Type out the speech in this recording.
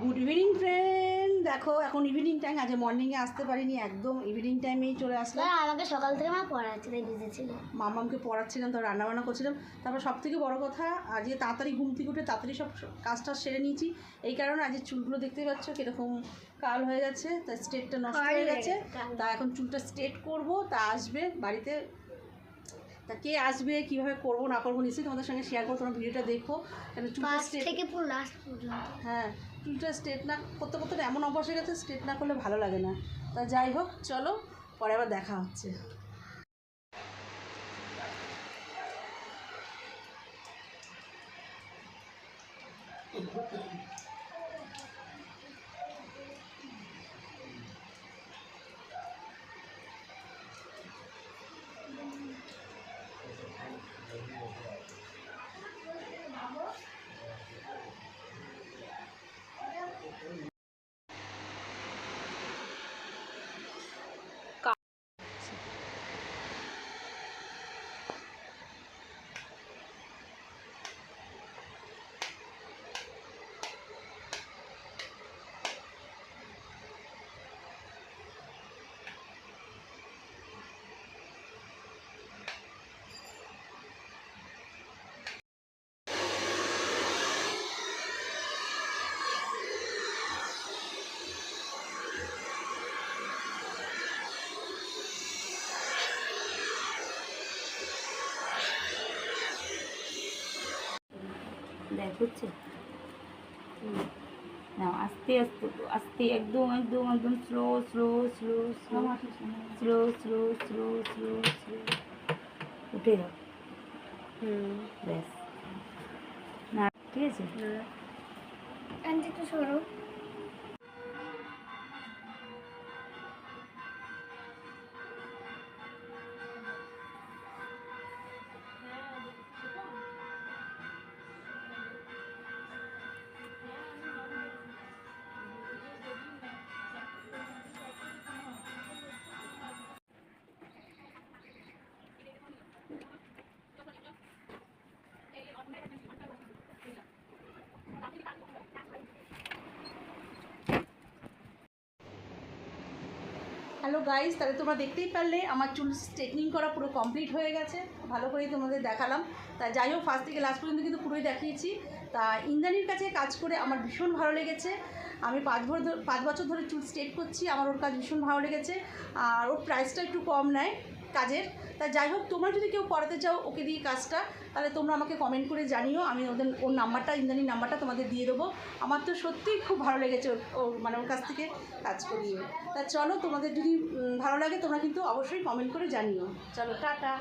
Good evening friend দেখো এখন evening time আজ মর্নিংয়ে আসতে পারিনি একদম ইভিনিং টাইমেই চলে আসলাম। আমাকে সকাল থেকে মা পড়াচ্ছে তাই বুঝেছিল মামামকে পড়াচ্ছিলাম তো রান্নাবান্না করছিলাম। তারপর সব থেকে বড়ো কথা আজকে তাড়াতাড়ি ঘুম থেকে উঠে তাড়াতাড়ি সব কাজটা সেরে নিয়েছি। এই কারণে আজকে চুলগুলো দেখতে পাচ্ছ কীরকম কাল হয়ে গেছে তা স্টেটটা নষ্ট হয়ে গেছে। তা এখন চুলটা স্ট্রেট করব তা আসবে বাড়িতে। তা কে আসবে কীভাবে করব না করব নিশ্চয়ই তোমাদের সঙ্গে শেয়ার করব তোমরা ভিডিওটা দেখো। কেন চুলটা স্ট্রেট থেকে পুরো লাস্ট পর্যন্ত। হ্যাঁ চুলটা স্ট্রেট না করতে করতে এমন অভ্যাস হয়ে গেছে স্ট্রেট না করলে ভালো লাগে না। তা যাই হোক, চলো, পরে আবার দেখা হচ্ছে। দেখ হচ্ছে না আস্তে আস্তে আস্তে একদম একদম একদম slow slow slow slow slow slow slow slow slow উঠে যাও ব্যাস। না ঠিক আছে? আন্টি একটু সরো। হ্যালো গাইস তাহলে তোমরা দেখতেই পারলে আমার চুল স্ট্রেটনিং করা পুরো কমপ্লিট হয়ে গেছে। ভালো করেই তোমাদের দেখালাম। তা যাই হোক ফার্স্ট থেকে লাস্ট পর্যন্ত কিন্তু পুরোই দেখিয়েছি। তা ইন্দ্রাণীর কাছে কাজ করে আমার ভীষণ ভালো লেগেছে। আমি পাঁচ বছর পাঁচ বছর ধরে চুল স্ট্রেট করছি, আমার ওর কাজ ভীষণ ভালো লেগেছে। আর ওর প্রাইসটা একটু কম নেয় কাজের। তা যাই হোক, তোমরা যদি কেউ করাতে চাও ওকে দিয়ে কাজটা, তাহলে তোমরা আমাকে কমেন্ট করে জানিও। আমি ওদের, ওর নাম্বারটা, ইন্দ্রাণীর নাম্বারটা তোমাদের দিয়ে দেবো। আমার তো সত্যিই খুব ভালো লেগেছে ওর মানে ওর কাছ থেকে কাজ করিয়ে। তা চলো, তোমাদের যদি ভালো লাগে তোমরা কিন্তু অবশ্যই কমেন্ট করে জানিও। চলো, টাটা।